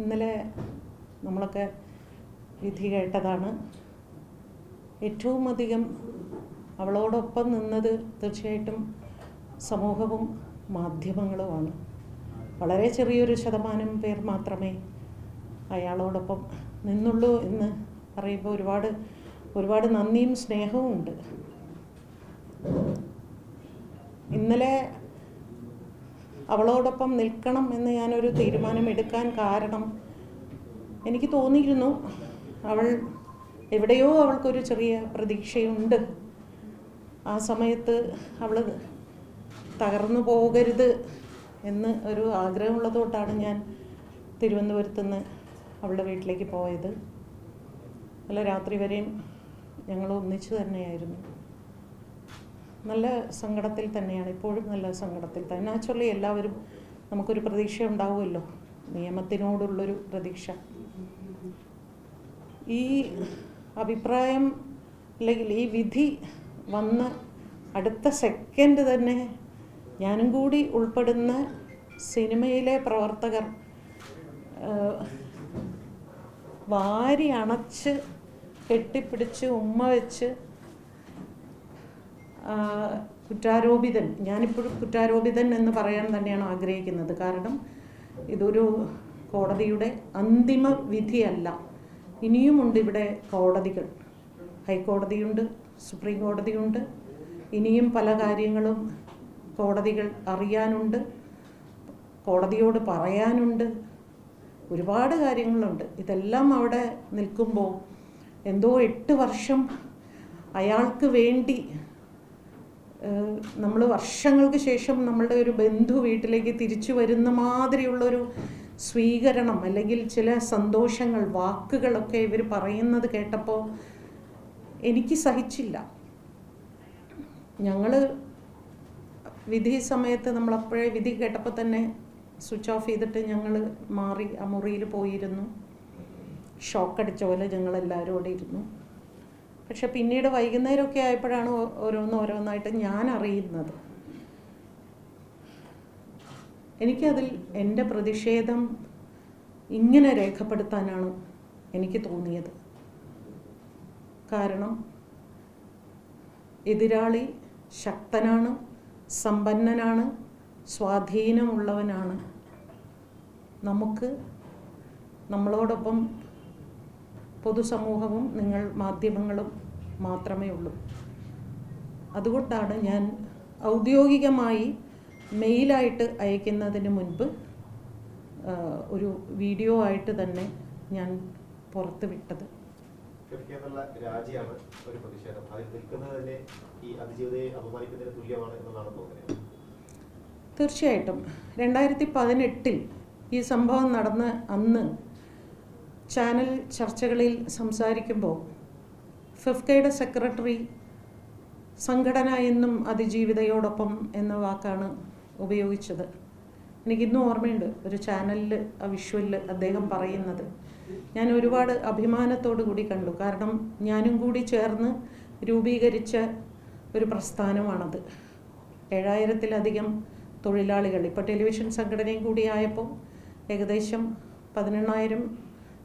ഇന്നലെ നമ്മളൊക്കെ വിധി കേട്ടതാണ്. ഏറ്റവും അധികം അവളോടൊപ്പം നിന്നത് തീർച്ചയായിട്ടും സമൂഹവും മാധ്യമങ്ങളുമാണ്. വളരെ ചെറിയൊരു ശതമാനം പേർ മാത്രമേ അയാളോടൊപ്പം നിന്നുള്ളൂ എന്ന് പറയുമ്പോൾ ഒരുപാട് ഒരുപാട് നന്ദിയും സ്നേഹവും ഉണ്ട് ഇന്നലെ അവളോടൊപ്പം നിൽക്കണം എന്ന് ഞാനൊരു തീരുമാനം എടുക്കാൻ കാരണം എനിക്ക് തോന്നിയിരുന്നു. അവൾ എവിടെയോ അവൾക്കൊരു ചെറിയ പ്രതീക്ഷയുണ്ട്. ആ സമയത്ത് അവൾ തകർന്നു പോകരുത് എന്ന് ഒരു ആഗ്രഹമുള്ളതുകൊണ്ടാണ് ഞാൻ തിരുവനന്തപുരത്ത് നിന്ന് അവളുടെ വീട്ടിലേക്ക് പോയത്. അല്ല രാത്രി വരെയും ഞങ്ങൾ ഒന്നിച്ചു തന്നെയായിരുന്നു. നല്ല സങ്കടത്തിൽ തന്നെയാണ്. ഇപ്പോഴും നല്ല സങ്കടത്തിൽ തന്നെ. നാച്ചുറലി എല്ലാവരും നമുക്കൊരു പ്രതീക്ഷ ഉണ്ടാവുമല്ലോ. നിയമത്തിനോടുള്ളൊരു പ്രതീക്ഷ. ഈ അഭിപ്രായം അല്ലെങ്കിൽ ഈ വിധി വന്ന് അടുത്ത സെക്കൻഡ് തന്നെ ഞാനും കൂടി ഉൾപ്പെടുന്ന സിനിമയിലെ പ്രവർത്തകർ വാരി അണച്ച് കെട്ടിപ്പിടിച്ച് ഉമ്മ വെച്ച് കുറ്റാരോപിതൻ ഞാനിപ്പോഴും കുറ്റാരോപിതൻ എന്ന് പറയാൻ തന്നെയാണ് ആഗ്രഹിക്കുന്നത്. കാരണം ഇതൊരു കോടതിയുടെ അന്തിമ വിധിയല്ല. ഇനിയുമുണ്ട് ഇവിടെ കോടതികൾ. ഹൈക്കോടതിയുണ്ട് സുപ്രീം കോടതിയുണ്ട്. ഇനിയും പല കാര്യങ്ങളും കോടതികൾ അറിയാനുണ്ട് കോടതിയോട് പറയാനുണ്ട്. ഒരുപാട് കാര്യങ്ങളുണ്ട്. ഇതെല്ലാം അവിടെ നിൽക്കുമ്പോൾ എന്തോ എട്ട് വർഷം അയാൾക്ക് വേണ്ടി നമ്മൾ വർഷങ്ങൾക്ക് ശേഷം നമ്മളുടെ ഒരു ബന്ധു വീട്ടിലേക്ക് തിരിച്ചു വരുന്ന മാതിരിയുള്ളൊരു സ്വീകരണം അല്ലെങ്കിൽ ചില സന്തോഷങ്ങൾ വാക്കുകളൊക്കെ ഇവർ പറയുന്നത് കേട്ടപ്പോൾ എനിക്ക് സഹിച്ചില്ല. ഞങ്ങൾ വിധി സമയത്ത് നമ്മളപ്പോഴേ വിധി കേട്ടപ്പോൾ തന്നെ സ്വിച്ച് ഓഫ് ചെയ്തിട്ട് ഞങ്ങൾ മാറി ആ മുറിയിൽ പോയിരുന്നു. ഷോക്കടിച്ച പോലെ ഞങ്ങളെല്ലാവരും അവിടെ ഇരുന്നു. പക്ഷെ പിന്നീട് വൈകുന്നേരമൊക്കെ ആയപ്പോഴാണ് ഓരോന്ന് ഓരോന്നായിട്ട് ഞാൻ അറിയുന്നത്. എനിക്കതിൽ എന്റെ പ്രതിഷേധം ഇങ്ങനെ രേഖപ്പെടുത്താനാണ് എനിക്ക് തോന്നിയത്. കാരണം എതിരാളി ശക്തനാണ് സമ്പന്നനാണ് സ്വാധീനമുള്ളവനാണ്. നമുക്ക് നമ്മളോടൊപ്പം പൊതുസമൂഹവും നിങ്ങൾ മാധ്യമങ്ങളും മാത്രമേ ഉള്ളൂ. അതുകൊണ്ടാണ് ഞാൻ ഔദ്യോഗികമായി മെയിലായിട്ട് അയക്കുന്നതിന് മുൻപ് ഒരു വീഡിയോ ആയിട്ട് തന്നെ ഞാൻ പുറത്ത് വിട്ടത്. എന്നുള്ള രാജിയാണ് ഒരു പ്രതിഷേധം. അതിൽ നിൽക്കുന്നത് തന്നെ ഈ അതിജീവിതയെ അപമാനിക്കുന്നതിന് തുല്യമാണ് തോന്നുന്നത്. തീർച്ചയായിട്ടും. രണ്ടായിരത്തി പതിനെട്ടിൽ ഈ സംഭവം നടന്ന അന്ന് ചാനൽ ചർച്ചകളിൽ സംസാരിക്കുമ്പോൾ ഫിഫ്കയുടെ സെക്രട്ടറി സംഘടന എന്നും അതിജീവിതയോടൊപ്പം എന്ന വാക്കാണ് ഉപയോഗിച്ചത്. എനിക്കിന്നും ഓർമ്മയുണ്ട് ഒരു ചാനലിൽ ആ വിഷ്വലിൽ അദ്ദേഹം പറയുന്നത്. ഞാൻ ഒരുപാട് അഭിമാനത്തോടു കൂടി കണ്ടു. കാരണം ഞാനും കൂടി ചേർന്ന് രൂപീകരിച്ച ഒരു പ്രസ്ഥാനമാണത്. ഏഴായിരത്തിലധികം തൊഴിലാളികൾ. ഇപ്പോൾ ടെലിവിഷൻ സംഘടനയും കൂടി ആയപ്പോൾ ഏകദേശം പതിനെണ്ണായിരം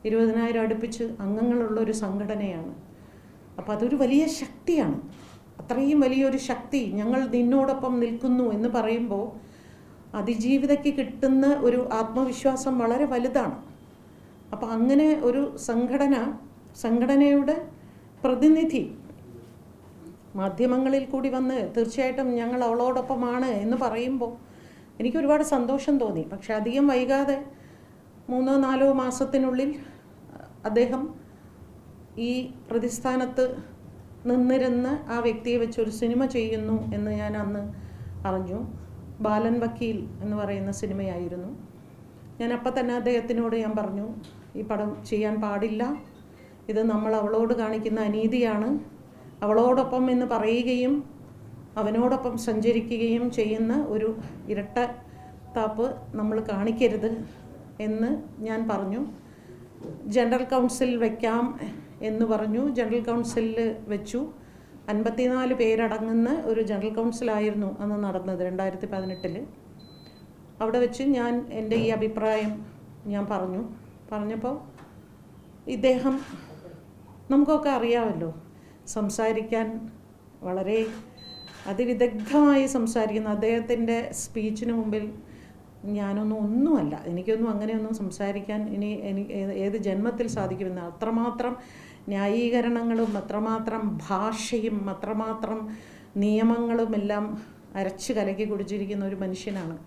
ഇരുപതിനായിരം അടുപ്പിച്ച് അംഗങ്ങളുള്ള ഒരു സംഘടനയാണ്. അപ്പോൾ അതൊരു വലിയ ശക്തിയാണ്. അത്രയും വലിയൊരു ശക്തി ഞങ്ങൾ നിന്നോടൊപ്പം നിൽക്കുന്നു എന്ന് പറയുമ്പോൾ അതിജീവിതയ്ക്ക് കിട്ടുന്ന ഒരു ആത്മവിശ്വാസം വളരെ വലുതാണ്. അപ്പോൾ അങ്ങനെ ഒരു സംഘടന സംഘടനയുടെ പ്രതിനിധി മാധ്യമങ്ങളിൽ കൂടി വന്ന് തീർച്ചയായിട്ടും ഞങ്ങൾ അവളോടൊപ്പമാണ് എന്ന് പറയുമ്പോൾ എനിക്ക് ഒരുപാട് സന്തോഷം തോന്നി. പക്ഷെ അധികം വൈകാതെ മൂന്നോ നാലോ മാസത്തിനുള്ളിൽ അദ്ദേഹം ഈ പ്രതിസ്ഥാനത്ത് നിന്നിരുന്ന് ആ വ്യക്തിയെ വെച്ച് ഒരു സിനിമ ചെയ്യുന്നു എന്ന് ഞാൻ അന്ന് അറിഞ്ഞു. ബാലൻ വക്കീൽ എന്ന് പറയുന്ന സിനിമയായിരുന്നു. ഞാൻ അപ്പം തന്നെ അദ്ദേഹത്തിനോട് ഞാൻ പറഞ്ഞു ഈ പടം ചെയ്യാൻ പാടില്ല. ഇത് നമ്മൾ അവളോട് കാണിക്കുന്ന അനീതിയാണ്. അവളോടൊപ്പം എന്ന് പറയുകയും അവനോടൊപ്പം സഞ്ചരിക്കുകയും ചെയ്യുന്ന ഒരു ഇരട്ട താപ്പ് നമ്മൾ കാണിക്കരുത് എന്ന് ഞാൻ പറഞ്ഞു. ജനറൽ കൗൺസിൽ വയ്ക്കാം എന്ന് പറഞ്ഞു. ജനറൽ കൗൺസിലിൽ വെച്ചു. അൻപത്തിനാല് പേരടങ്ങുന്ന ഒരു ജനറൽ കൗൺസിലായിരുന്നു അന്ന് നടന്നത് രണ്ടായിരത്തി പതിനെട്ടിൽ അവിടെ വെച്ച് ഞാൻ എന്റെ ഈ അഭിപ്രായം ഞാൻ പറഞ്ഞു. പറഞ്ഞപ്പോൾ ഇദ്ദേഹം നമുക്കൊക്കെ അറിയാമല്ലോ സംസാരിക്കാൻ വളരെ അതിവിദഗ്ധമായി സംസാരിക്കുന്ന അദ്ദേഹത്തിന്റെ സ്പീച്ചിന് മുമ്പിൽ ഞാനൊന്നും ഒന്നുമല്ല. എനിക്കൊന്നും അങ്ങനെയൊന്നും സംസാരിക്കാൻ ഇനി എനിക്ക് ഏത് ജന്മത്തിൽ സാധിക്കുമെന്ന് അത്രമാത്രം ന്യായീകരണങ്ങളും അത്രമാത്രം ഭാഷയും അത്രമാത്രം നിയമങ്ങളും എല്ലാം അരച്ച് കലക്കി കുടിച്ചിരിക്കുന്ന ഒരു മനുഷ്യനാണ്.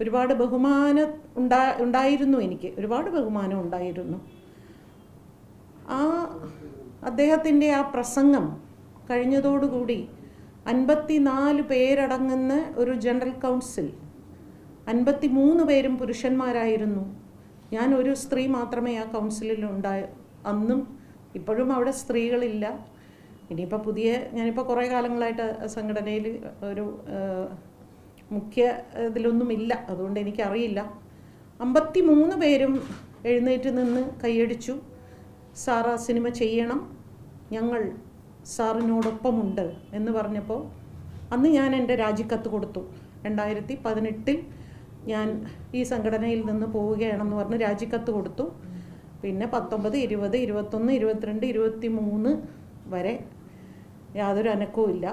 ഒരുപാട് ബഹുമാനം ഉണ്ടാ ഉണ്ടായിരുന്നു എനിക്ക്. ഒരുപാട് ബഹുമാനം ഉണ്ടായിരുന്നു. ആ അദ്ദേഹത്തിന്റെ ആ പ്രസംഗം കഴിഞ്ഞതോടുകൂടി അൻപത്തിനാല് പേരടങ്ങുന്ന ഒരു ജനറൽ കൗൺസിൽ അൻപത്തി മൂന്ന് പേരും പുരുഷന്മാരായിരുന്നു. ഞാൻ ഒരു സ്ത്രീ മാത്രമേ ആ കൗൺസിലിൽ ഉണ്ടായ അന്നും ഇപ്പോഴും അവിടെ സ്ത്രീകളില്ല. ഇനിയിപ്പോൾ പുതിയ ഞാനിപ്പോൾ കുറേ കാലങ്ങളായിട്ട് സംഘടനയിൽ ഒരു മുഖ്യ ഇതിലൊന്നുമില്ല. അതുകൊണ്ട് എനിക്കറിയില്ല. അമ്പത്തി മൂന്ന് പേരും എഴുന്നേറ്റ് നിന്ന് കൈയടിച്ചു. സാർ ആ സിനിമ ചെയ്യണം. ഞങ്ങൾ സാറിനോടൊപ്പമുണ്ട് എന്ന് പറഞ്ഞപ്പോൾ അന്ന് ഞാൻ എന്റെ രാജിക്കത്ത് കൊടുത്തു. രണ്ടായിരത്തി പതിനെട്ടിൽ ഞാൻ ഈ സംഘടനയിൽ നിന്ന് പോവുകയാണെന്ന് പറഞ്ഞ് രാജിക്കത്ത് കൊടുത്തു. പിന്നെ പത്തൊമ്പത് ഇരുപത് ഇരുപത്തൊന്ന് ഇരുപത്തിരണ്ട് ഇരുപത്തി മൂന്ന് വരെ യാതൊരു അനക്കവും ഇല്ല